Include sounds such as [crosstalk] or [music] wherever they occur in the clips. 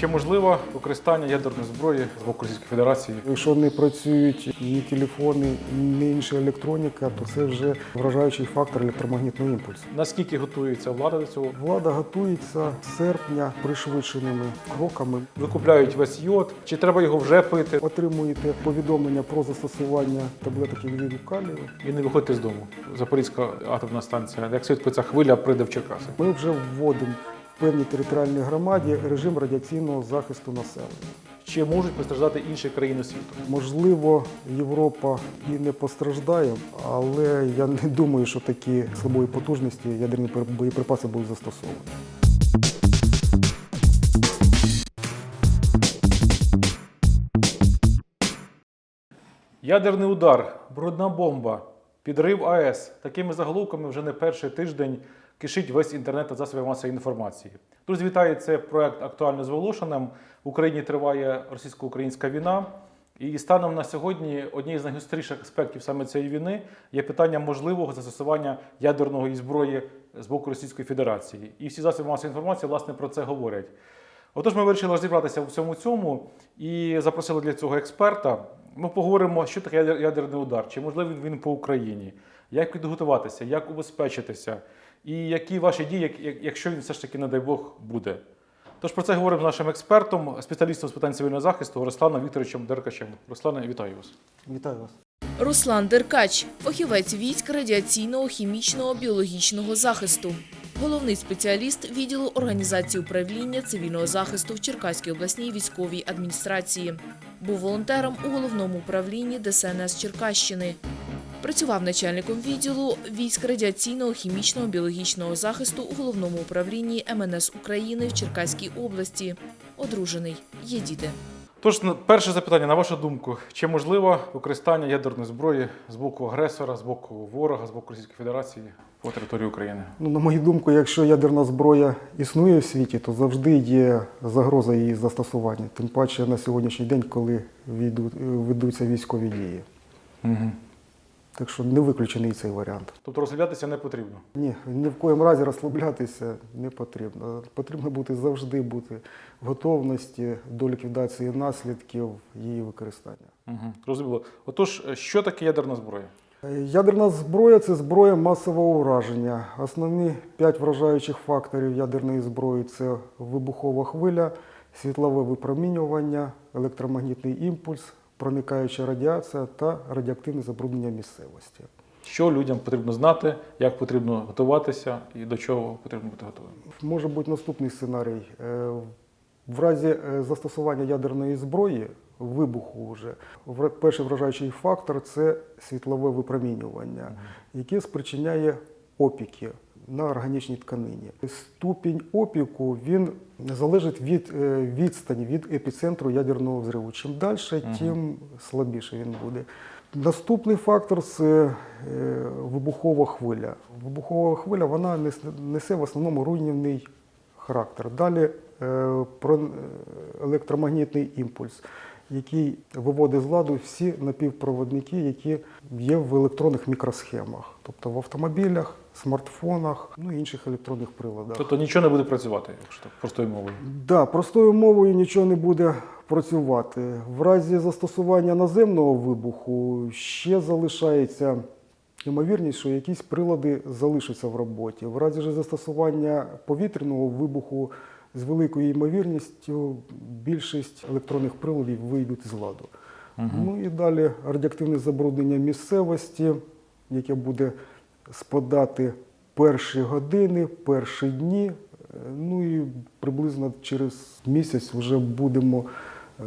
Чи можливо використання ядерної зброї з боку Російської Федерації? Якщо не працюють ні телефони, ні інша електроніка, то це вже вражаючий фактор електромагнітного імпульсу. Наскільки готується влада до цього? Влада готується з серпня пришвидшеними кроками. Викупляють весь йод, чи треба його вже пити Отримуєте повідомлення про застосування таблеток інвіду калію. і не виходьте з дому. Запорізька атомна станція. Як швидко ця хвиля прийде в Черкаси? Ми вже вводимо в певній територіальній громаді режим радіаційного захисту населення. Чи можуть постраждати інші країни світу? Можливо, Європа і не постраждає, але я не думаю, що такі слабої потужності ядерні боєприпаси будуть застосовані. Ядерний удар, брудна бомба, підрив АЕС. Такими заголовками вже не перший тиждень кишить весь інтернет та засоби масової інформації. Друзі, вітаю, це проект актуально з Волошиним. В Україні триває російсько-українська війна. І станом на сьогодні однією з найгостріших аспектів саме цієї війни є питання можливого застосування ядерної зброї з боку Російської Федерації. І всі засоби масової інформації власне про це говорять. Отож, ми вирішили розібратися у всьому цьому і запросили для цього експерта. Ми поговоримо, що таке ядерний удар, чи можливий він по Україні, як підготуватися, як убезпечитися, і які ваші дії, як- як- якщо він все ж таки, не дай Бог, буде. Тож про це говоримо з нашим експертом, спеціалістом з питань цивільного захисту Русланом Вікторовичем Деркачем. Руслане, вітаю вас. Вітаю вас. Руслан Деркач, фахівець військ радіаційного, хімічного, біологічного захисту. Головний спеціаліст відділу організації управління цивільного захисту в Черкаській обласній військовій адміністрації. Був волонтером у головному управлінні ДСНС Черкащини. Працював начальником відділу військ радіаційного, хімічного, біологічного захисту у головному управлінні МНС України в Черкаській області. Одружений. Є діти. Тож, перше запитання, на вашу думку, чи можливо використання ядерної зброї з боку агресора, з боку ворога, з боку Російської Федерації по території України? Ну, на мою думку, якщо ядерна зброя існує в світі, то завжди є загроза її застосування. Тим паче на сьогоднішній день, коли ведуться військові дії. Угу. Так що не виключений цей варіант. Тобто розглядатися не потрібно. Ні, ні в коєму разі розслаблятися не потрібно. Потрібно бути завжди бути в готовності до ліквідації наслідків її використання. Угу. Розуміло. Отож, що таке ядерна зброя? Е, Ядерна зброя це зброя масового ураження. Основні п'ять вражаючих факторів ядерної зброї це вибухова хвиля, світлове випромінювання, електромагнітний імпульс, проникаюча радіація та радіоактивне забруднення місцевості. Що людям потрібно знати, як потрібно готуватися і до чого потрібно бути готовим? Може бути наступний сценарій. Е, В разі е, застосування ядерної зброї, вибуху вже, перший вражаючий фактор це світлове випромінювання, яке спричиняє опіки на органічній тканині. Ступінь опіку він залежить від е, відстані від епіцентру ядерного взриву. Чим далі, тим слабіше він буде. Наступний фактор це е, вибухова хвиля. Вибухова хвиля вона несе в основному руйнівний характер. Далі е, про електромагнітний імпульс, який виводить з ладу всі напівпроводники, які є в електронних мікросхемах, тобто в автомобілях, смартфонах, ну і інших електронних приладах. Тобто нічого не буде працювати, якщо так простою мовою. Да, простою мовою нічого не буде працювати. В разі застосування наземного вибуху ще залишається ймовірність, що якісь прилади залишаться в роботі. В разі ж застосування повітряного вибуху з великою ймовірністю більшість електронних приладів вийдуть з ладу. Ну і далі радіоактивне забруднення місцевості, яке буде спадати перші години, перші дні. Е, Ну і приблизно через місяць вже будемо е,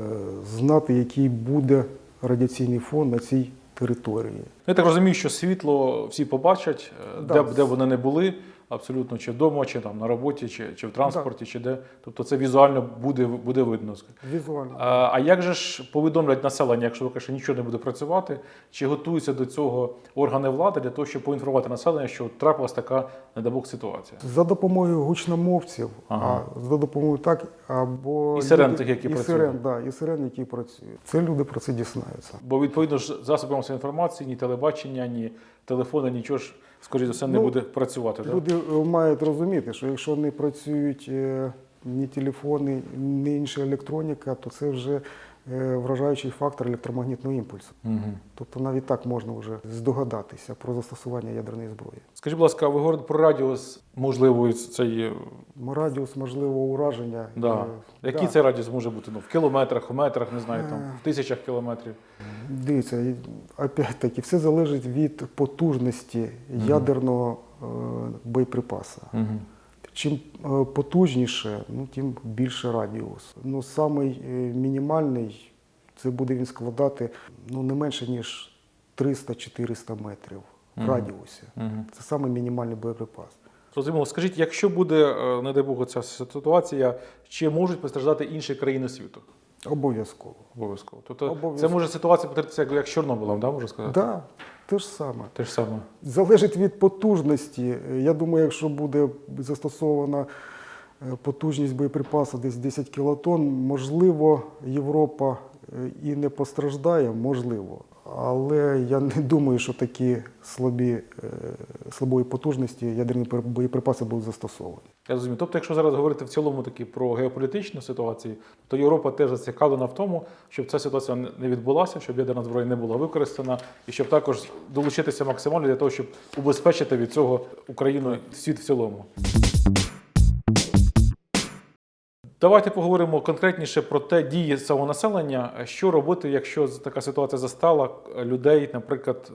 знати, який буде радіаційний фон на цій території. Я так розумію, що світло всі побачать, е, Да. де, б- де вони не були, абсолютно чи вдома, чи там на роботі, чи, чи в транспорті, чи де. Тобто це візуально буде, буде видно. Візуально. А, а як же ж повідомлять населення, якщо ви кажете, нічого не буде працювати, чи готуються до цього органи влади для того, щоб поінформувати населення, що трапилась така, не дай Бог, ситуація? За допомогою гучномовців, Ага. а за допомогою так або І сирен люди- тих, які і працюють. Сирен, да, і сирен, які працюють. Це люди про це дізнаються. Бо відповідно ж засоби інформації, ні телебачення, ні телефони, нічого ж, скоріше за все, не Ну, буде працювати. Люди так? мають розуміти, що якщо не працюють е, ні телефони, ні інша електроніка, то це вже е, вражаючий фактор електромагнітного імпульсу. Угу. Тобто навіть так можна вже здогадатися про застосування ядерної зброї. Скажіть, будь ласка, ви говорите про радіус можливої цієї. Радіус можливого ураження. Да. е, Який да. це радіус може бути? Ну, в кілометрах, в метрах, не знаю, там, Е. в тисячах кілометрів. Дивіться, опять-таки, все залежить від потужності ядерного е, боєприпаса. Угу. Чим е, потужніше, ну, тим більше радіус. Ну, самий е, мінімальний це буде він складати ну, не менше, ніж 300-400 метрів в радіусі. Угу. Це самий мінімальний боєприпас. Розуміло, Скажіть, якщо буде, е, не дай Бог, ця ситуація, чи можуть постраждати інші країни світу? Обов'язково. Обов'язково. Тобто Обов'язково. це може ситуація повторитися як, як з Чорнобилом, да, можна сказати? Так, да, те ж саме. Те ж саме. Залежить від потужності. Я думаю, якщо буде застосована е, потужність боєприпасу десь 10 кілотон, можливо, Європа е, і не постраждає, можливо. Але я не [laughs] думаю, що такі слабі, е, слабої потужності ядерні боєприпаси будуть застосовані. Я розумію. Тобто, якщо зараз говорити в цілому таки про геополітичну ситуацію, то Європа теж зацікавлена в тому, щоб ця ситуація не відбулася, щоб ядерна зброя не була використана, і щоб також долучитися максимально для того, щоб убезпечити від цього Україну світ в цілому. Давайте поговоримо конкретніше про те дії самого населення. Що робити, якщо така ситуація застала людей, наприклад, е,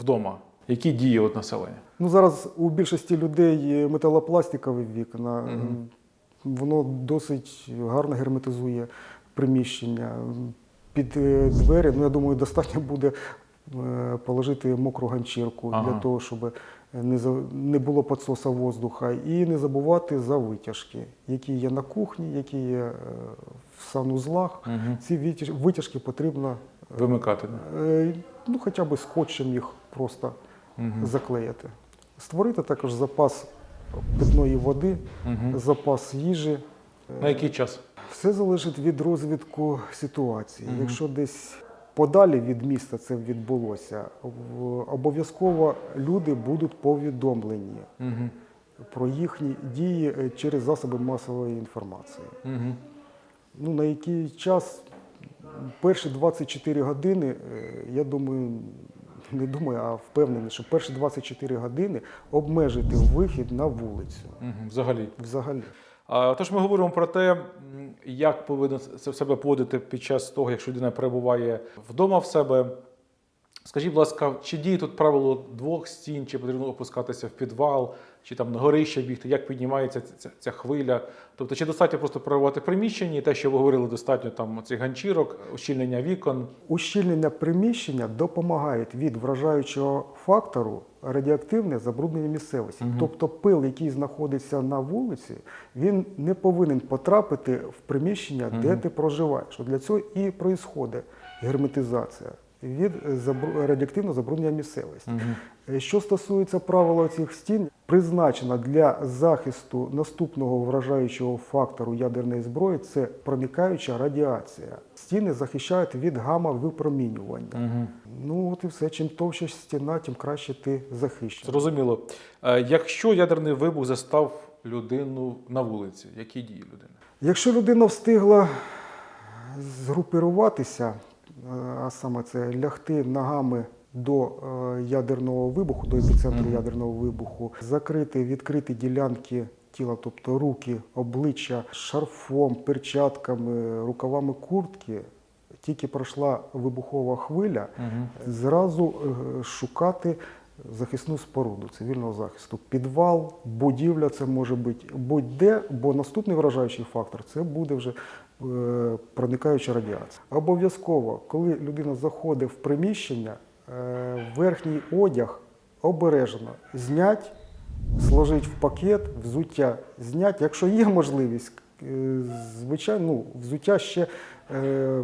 вдома? Які дії от населення? Ну, зараз у більшості людей металопластикові вікна. Мгм. Воно досить гарно герметизує приміщення. Під е, двері, ну я думаю, достатньо буде е, положити мокру ганчірку Ага. для того, щоб не, було підсоса воздуха. І не забувати за витяжки, які є на кухні, які є е, в санузлах. Угу. Ці витяж- витяжки потрібно Вимикати. е, ну, хоча б скотчем їх просто Мгм. заклеїти. Створити також запас питної води, Мгм. запас їжі. На який час? Все залежить від розвитку ситуації. Мгм. Якщо десь подалі від міста це відбулося, обов'язково люди будуть повідомлені Угу. про їхні дії е, через засоби масової інформації. Угу. Ну, на який час? Перші 24 години, е, я думаю, не думаю, а впевнений, що перші 24 години обмежити вихід на вулицю Угу. Взагалі. взагалі. Тож ми говоримо про те, як повинно це в себе поводити під час того, якщо людина перебуває вдома в себе. Скажіть, будь ласка, чи діє тут правило двох стін, чи потрібно опускатися в підвал, чи там на горище бігти, як піднімається ця, ця, ця хвиля? Тобто, чи достатньо просто перебувати в приміщенні, те, що ви говорили, достатньо там цих ганчірок, ущільнення вікон. Ущільнення приміщення допомагають від вражаючого фактору радіоактивне забруднення місцевості. Мгм. Тобто пил, який знаходиться на вулиці, він не повинен потрапити в приміщення, де Мгм. ти проживаєш. От Для цього і відбувається герметизація від е, радіоактивного забруднення місцевості. Е, Що стосується правила цих стін, призначена для захисту наступного вражаючого фактору ядерної зброї це проникаюча радіація. Стіни захищають від гамма-випромінювання. Угу. Ну от і все. Чим товща стіна, тим краще ти захищений. Зрозуміло. Е, Якщо ядерний вибух застав людину на вулиці, які дії людини? Якщо людина встигла згрупіруватися, а саме це лягти ногами до е, ядерного вибуху, до епіцентру ядерного вибуху, закрити відкриті ділянки тіла, тобто руки, обличчя шарфом, перчатками, рукавами куртки, тільки пройшла вибухова хвиля, Угу. зразу е, шукати захисну споруду цивільного захисту. Підвал, будівля це може бути будь-де, бо наступний вражаючий фактор це буде вже проникаюча радіація. Обов'язково, коли людина заходить в приміщення, е, верхній одяг обережно знять, сложить в пакет, взуття знять. Якщо є можливість, е, звичайно, ну, взуття ще е,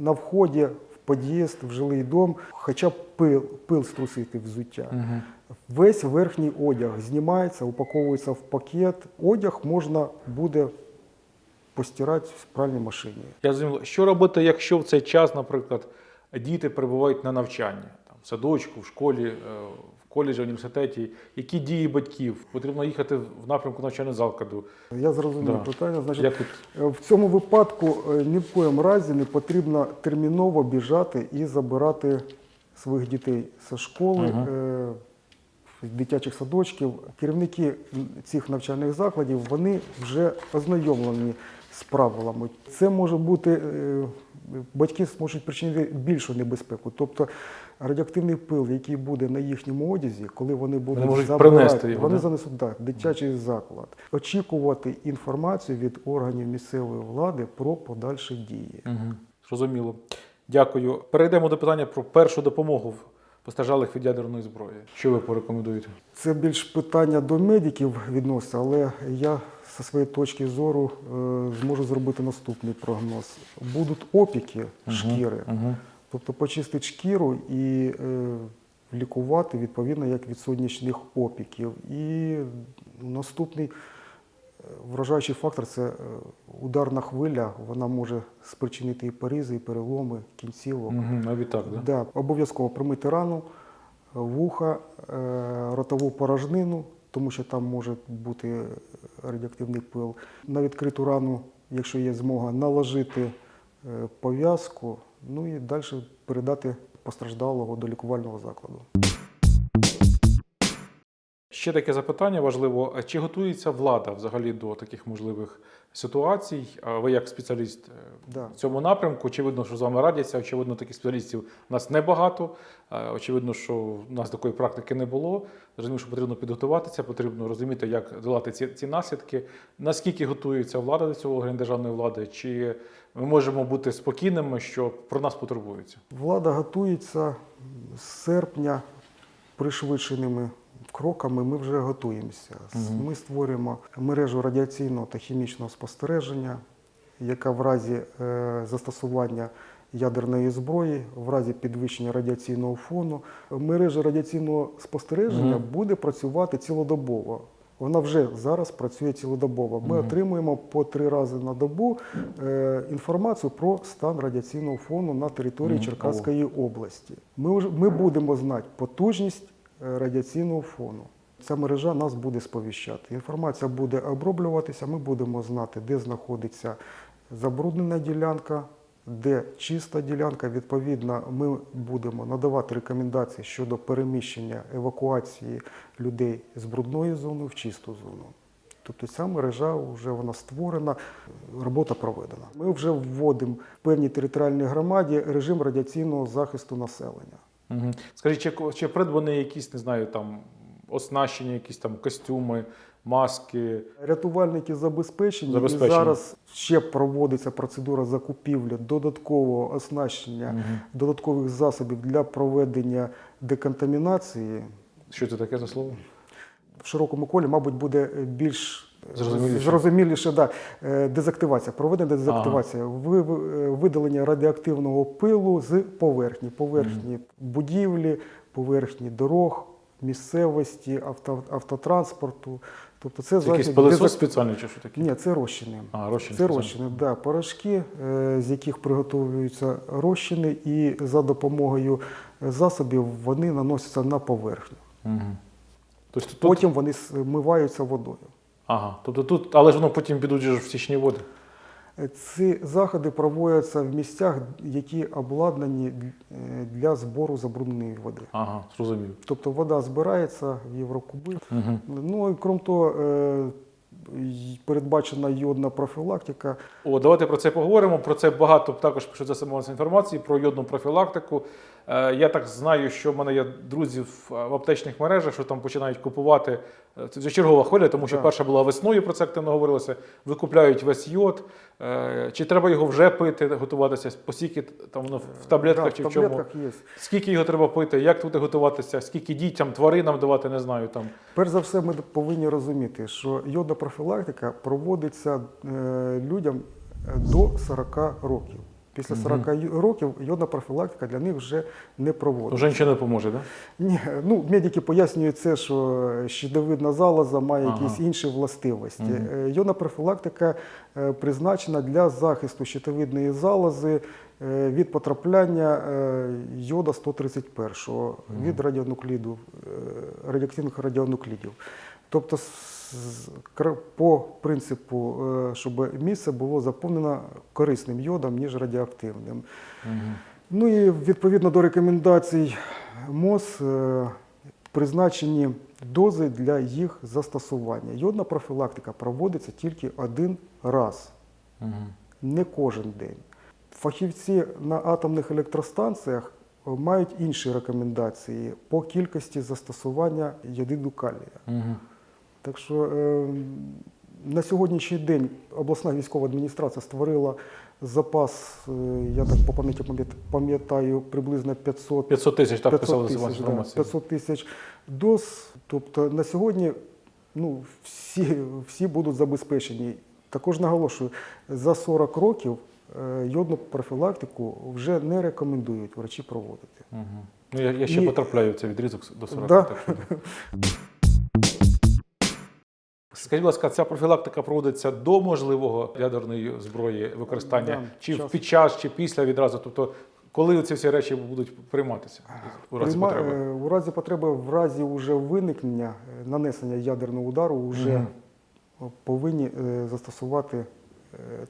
на вході в під'їзд, в жилий дом, хоча б пил, пил струсити взуття. Угу. Весь верхній одяг знімається, упаковується в пакет. Одяг можна буде постирати в пральній машині. Я зрозумів, що робити, якщо в цей час, наприклад, діти перебувають на навчанні, там, в садочку, в школі, е, в коледжі, університеті, які дії батьків? Потрібно їхати в напрямку навчального закладу. Я зрозумів Да. питання. Значить, Як? Е, В цьому випадку е, ні в коєму разі не потрібно терміново біжати і забирати своїх дітей зі школи, е, дитячих садочків. Керівники цих навчальних закладів вони вже ознайомлені з правилами. Це може бути е, батьки зможуть причинити більшу небезпеку. Тобто радіоактивний пил, який буде на їхньому одязі, коли вони будуть можуть забирати, принести його, вони да? занесуть так, дитячий заклад. Очікувати інформацію від органів місцевої влади про подальші дії. Угу. Зрозуміло. Дякую. Перейдемо до питання про першу допомогу постраждалих від ядерної зброї. Що ви порекомендуєте? Це більш питання до медиків відноситься, але я зі своєї точки зору е, зможу зробити наступний прогноз. Будуть опіки шкіри, Угу. тобто почистити шкіру і е, лікувати відповідно як від сонячних опіків. І наступний е, вражаючий фактор це ударна хвиля. Вона може спричинити і порізи, і переломи кінцівок. Угу. Навіть так, да? Да, обов'язково промити рану, вуха, ротову порожнину, тому що там може бути радіоактивний пил. На відкриту рану, якщо є змога, наложити е, пов'язку, ну і далі передати постраждалого до лікувального закладу. Ще таке запитання важливо: чи готується влада взагалі до таких можливих ситуацій? А Ви як спеціаліст е, Да. в цьому напрямку? Очевидно, що з вами радяться. Очевидно, таких спеціалістів у нас небагато. Очевидно, що в нас такої практики не було. Розумію, що потрібно підготуватися, потрібно розуміти, як долати ці, ці наслідки. Наскільки готується влада до цього орган державної влади? Чи ми можемо бути спокійними, що про нас потурбуються? Влада готується з серпня пришвидшеними кроками. Ми вже готуємося. Мгм. Ми створюємо мережу радіаційного та хімічного спостереження, яка в разі е, застосування ядерної зброї, в разі підвищення радіаційного фону, мережа радіаційного спостереження Мгм. буде працювати цілодобово. Вона вже зараз працює цілодобово. Ми Мгм. отримуємо по три рази на добу е, інформацію про стан радіаційного фону на території Мгм. Черкаської області. Ми, вже, ми будемо знати потужність е, радіаційного фону. Ця мережа нас буде сповіщати. Інформація буде оброблюватися, ми будемо знати, де знаходиться забруднена ділянка, де чиста ділянка. Відповідно, ми будемо надавати рекомендації щодо переміщення евакуації людей з брудної зони в чисту зону. Тобто ця мережа вже вона створена, робота проведена. Ми вже вводимо в певній територіальній громаді режим радіаційного захисту населення. Угу. Скажіть, чи, чи придбані якісь, не знаю, там оснащення, якісь там костюми, маски? Рятувальники забезпечені, Забезпечені. і зараз ще проводиться процедура закупівлі додаткового оснащення, Мгм. додаткових засобів для проведення деконтамінації. Що це таке за слово? В широкому колі, мабуть, буде більш Зрозуміліше. зрозуміліше да. Е, дезактивація, проведення дезактивація, ви- е, видалення радіоактивного пилу з поверхні, поверхні будівлі, поверхні дорог, місцевості, авто, автотранспорту. Тобто це Це якийсь дезак- спеціальний чи що таке? Ні, це розчини. А, розчини Це розчини, да, порошки, е, з яких приготовлюються розчини, і за допомогою засобів вони наносяться на поверхню. Угу. Тобто тут, Потім вони змиваються водою. ага, тобто тут, але ж воно потім підуть в стічні води. Ці заходи проводяться в місцях, які обладнані е, для збору забрудненої води. Ага, зрозумів. Тобто вода збирається в Єврокуби. Угу. Ну і крім того, е, передбачена йодна профілактика. О, давайте про це поговоримо. Про це багато також пишуть за самого інформації про йодну профілактику. Е, я так знаю, що в мене є друзі в, в аптечних мережах, що там починають купувати. е, Це вже чергова хвиля, тому що перша була весною, про це активно говорилося. Викупляють весь йод. Е, чи треба його вже пити, готуватися? По скільки там воно в таблетках Да, чи в чому? є. Скільки його треба пити? Як туди готуватися? Скільки дітям, тваринам давати, не знаю там. Перш за все, ми повинні розуміти, що йодна профілактика проводиться е, людям е, до 40 років. Після 40 й- років йодна профілактика для них вже не проводиться. Вже нічого не допоможе, так? Ні, ну медики пояснюють це, що щитовидна залоза має Ага. якісь інші властивості. Е, Йодна профілактика е, призначена для захисту щитовидної залози е, від потрапляння йода 131 від радіонукліду, радіоактивних радіонуклідів. Тобто, по принципу, е, щоб місце було заповнено корисним йодом, ніж радіоактивним. Ну і відповідно до рекомендацій МОЗ е, призначені дози для їх застосування. Йодна профілактика проводиться тільки один раз, не кожен день. Фахівці на атомних електростанціях мають інші рекомендації по кількості застосування йодиду калія. Так що е, на сьогоднішній день обласна військова адміністрація створила запас, е, я так по пам'яті пам'ятаю, приблизно 500 500 тисяч, так 500 писали тисяч, да, 500 тисяч доз. Тобто на сьогодні ну, всі, всі будуть забезпечені. Також наголошую, за 40 років е, йодну профілактику вже не рекомендують врачі проводити. Мгм. Ну, я, я ще І- потрапляю в цей відрізок до 40. Да. [laughs] Скажіть, будь ласка, ця профілактика проводиться до можливого ядерної зброї використання, Да, чи час. під час, чи після відразу? Тобто, коли ці всі речі будуть прийматися у разі Прийма- потреби? е, У разі потреби, в разі уже виникнення, е, нанесення ядерного удару, вже Мгм. повинні е, застосувати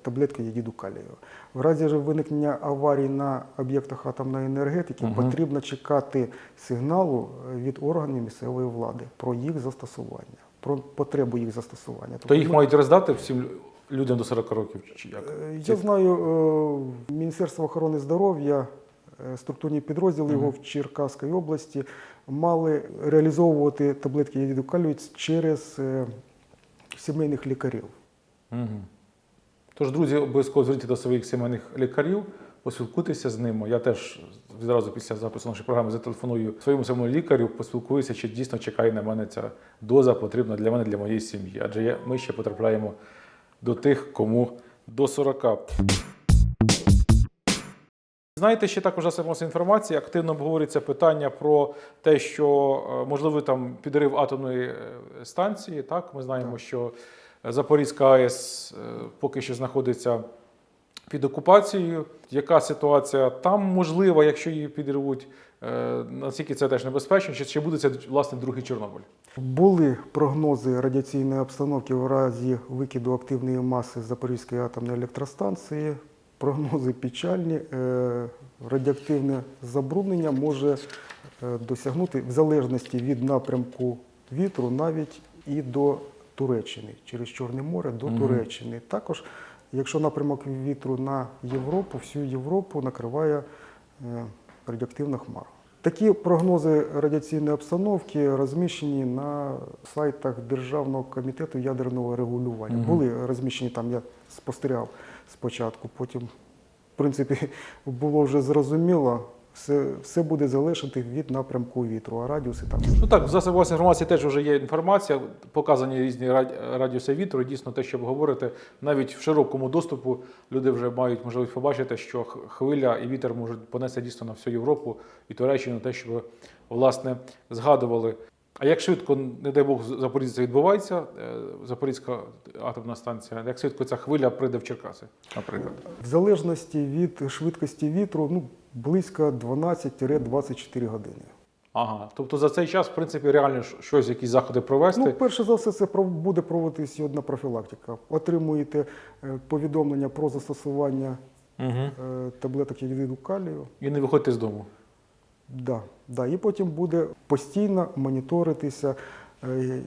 таблетки єдіду калію. В разі ж виникнення аварій на об'єктах атомної енергетики Мгм. потрібно чекати сигналу від органів місцевої влади про їх застосування, про потребу їх застосування. То їх ми- мають роздати всім людям до 40 років, чи як? Е, Я знаю, е, Міністерство охорони здоров'я, е, структурні підрозділи його в Черкаській області мали реалізовувати таблетки єдиду калію через сімейних лікарів. Угу. Тож, друзі, обов'язково зверніться до своїх сімейних лікарів, поспілкуйтеся з ними. Я теж відразу після запису нашої програми зателефоную своєму сімейному лікарю, поспілкуюся, чи дійсно чекає на мене ця доза потрібна для мене, для моєї сім'ї. Адже ми ще потрапляємо до тих, кому до 40. Знаєте, ще також засобів масової інформації активно обговорюється питання про те, що е, можливий там підрив атомної е, станції. Так, ми знаємо, що Запорізька АЕС е, поки що знаходиться під окупацією. Яка ситуація там можлива, якщо її підривуть? Е, Наскільки це теж небезпечно? Чи, чи буде це власне другий Чорнобиль? Були прогнози радіаційної обстановки в разі викиду активної маси з Запорізької атомної електростанції. Прогнози печальні. Е, Радіоактивне забруднення може досягнути в залежності від напрямку вітру навіть і до Туреччини, через Чорне море до Мгм. Туреччини. Також, якщо напрямок вітру на Європу, всю Європу накриває е, радіоактивна хмара. Такі прогнози радіаційної обстановки розміщені на сайтах Державного комітету ядерного регулювання. Мгм. Були розміщені там, я спостерігав спочатку, потім, в принципі, [laughs] було вже зрозуміло, все, все буде залежати від напрямку вітру, а радіуси там. Ну так, в засобах інформації теж вже є інформація, показані різні раді- радіуси вітру. Дійсно, те, що ви говорите, навіть в широкому доступу люди вже мають можливість побачити, що хвиля і вітер можуть понести дійсно на всю Європу і Туреччину, те, що ви власне згадували. А як швидко, не дай Бог, в Запоріжжі це відбувається, е, Запорізька атомна станція, як швидко ця хвиля прийде в Черкаси, наприклад? В залежності від швидкості вітру, ну, близько 12-24 години. Ага, тобто за цей час, в принципі, реально щось, якісь заходи провести. Ну, перше за все, це буде проводитись одна профілактика. Отримуєте е, повідомлення про застосування угу. таблеток єдиду калію. І не виходьте з дому. Да, да. І потім буде постійно моніторитися е,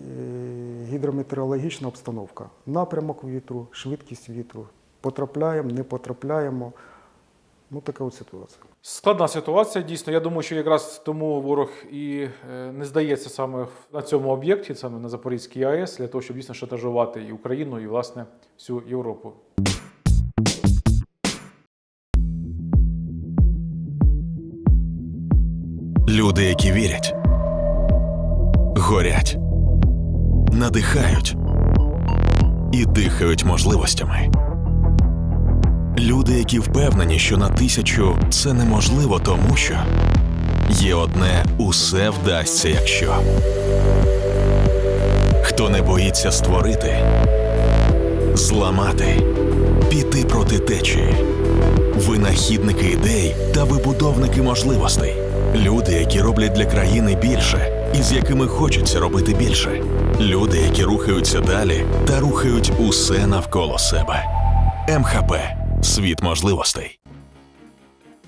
гідрометеорологічна обстановка. Напрямок вітру, швидкість вітру. Потрапляємо, не потрапляємо. Ну, така от ситуація. Складна ситуація, дійсно. Я думаю, що якраз тому ворог і е, не здається саме на цьому об'єкті, саме на Запорізькій АЕС, для того, щоб дійсно шантажувати і Україну, і власне всю Європу. Люди, які вірять, горять, надихають і дихають можливостями. Люди, які впевнені, що на тисячу це неможливо, тому що є одне усе вдасться, якщо. Хто не боїться створити, зламати, піти проти течії, винахідники ідей та вибудовники можливостей, люди, які роблять для країни більше, і з якими хочеться робити більше, люди, які рухаються далі та рухають усе навколо себе. МХП світ можливостей.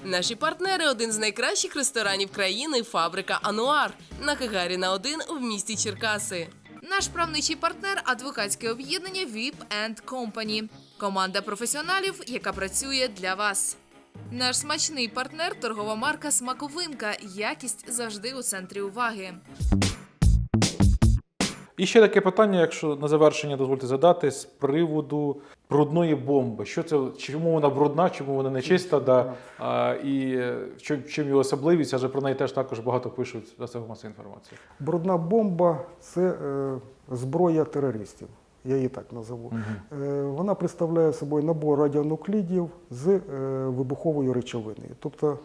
Наші партнери один з найкращих ресторанів країни фабрика Ануар на Гагаріна 1 в місті Черкаси. Наш правничий партнер адвокатське об'єднання VIP Company. Команда професіоналів, яка працює для вас. Наш смачний партнер торгова марка Смаковинка. Якість завжди у центрі уваги. І ще таке питання, якщо на завершення дозвольте задати, з приводу брудної бомби. Що це, чому вона брудна, чому вона не чиста, да, а, і в чим, чим її особливість, адже про неї теж також багато пишуть засоби масової інформації. Брудна бомба це е, зброя терористів. Я її так назову. Е, вона представляє собою набор радіонуклідів з е, вибуховою речовиною. Тобто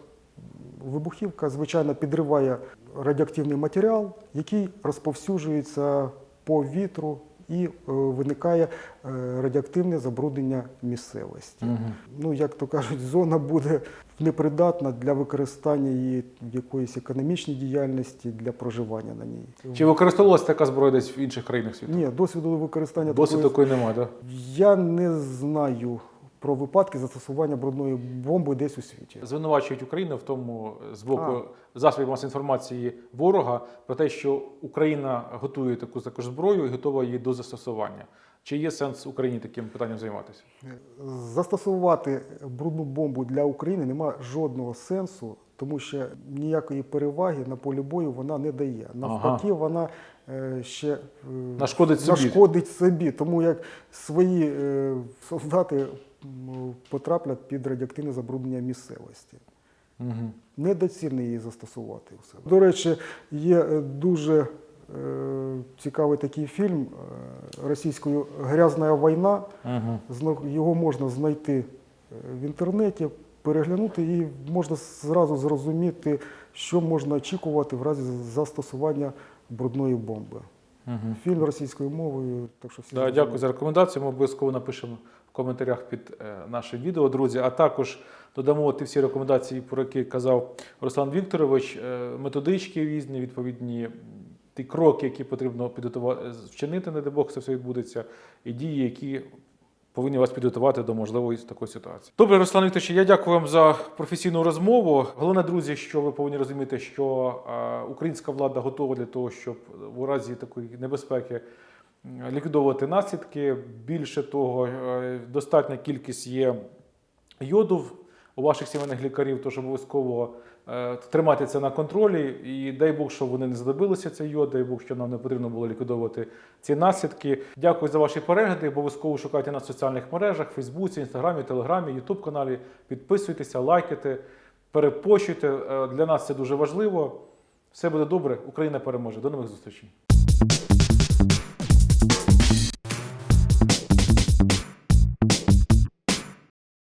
вибухівка, звичайно, підриває радіоактивний матеріал, який розповсюджується по вітру і е, виникає е, радіоактивне забруднення місцевості. Ну, як то кажуть, зона буде непридатна для використання її в якоїсь економічній діяльності для проживання на ній. Чи використовувалася така зброя десь в інших країнах світу? Ні, досвіду використання Досі такої немає, так? я не знаю про випадки застосування брудної бомби десь у світі. Звинувачують Україну в тому з боку А. засобів масової інформації ворога про те, що Україна готує таку також зброю і готова її до застосування. Чи є сенс Україні таким питанням займатися? Застосувати брудну бомбу для України немає жодного сенсу, тому що ніякої переваги на полі бою вона не дає. Навпаки, вона е, ще е, Нашкодить собі. нашкодить собі, тому як свої е, солдати потраплять під радіоактивне забруднення місцевості. Угу. Недоцільно її застосувати. Все. До речі, є е, дуже е, цікавий такий фільм е, російською Грязна війна. Угу. Його можна знайти е, в інтернеті, переглянути і можна зразу зрозуміти, що можна очікувати в разі застосування брудної бомби. Угу. Фільм російською мовою, так що всі Да, дякую за рекомендацію. Ми обов'язково напишемо коментарях під е, наше відео, друзі. А також додамо ті всі рекомендації, про які казав Руслан Вікторович, е, методички різні, відповідні ті кроки, які потрібно підготувати, вчинити, не дай Бог, це все відбудеться, і дії, які повинні вас підготувати до можливої такої ситуації. Добре, Руслан Вікторович, я дякую вам за професійну розмову. Головне, друзі, що ви повинні розуміти, що е, українська влада готова для того, щоб у разі такої небезпеки ліквідовувати наслідки. Більше того, е, достатня кількість є йоду у ваших сімейних лікарів, тож обов'язково е, тримати це на контролі. І дай Бог, щоб вони не знадобилися цей йод, дай Бог, що нам не потрібно було ліквідовувати ці наслідки. Дякую за ваші перегляди. Обов'язково шукайте нас в соціальних мережах, Фейсбуці, Інстаграмі, Телеграмі, Ютуб каналі. Підписуйтеся, лайкайте, перепощуйте. Е, Для нас це дуже важливо. Все буде добре. Україна переможе. До нових зустрічей.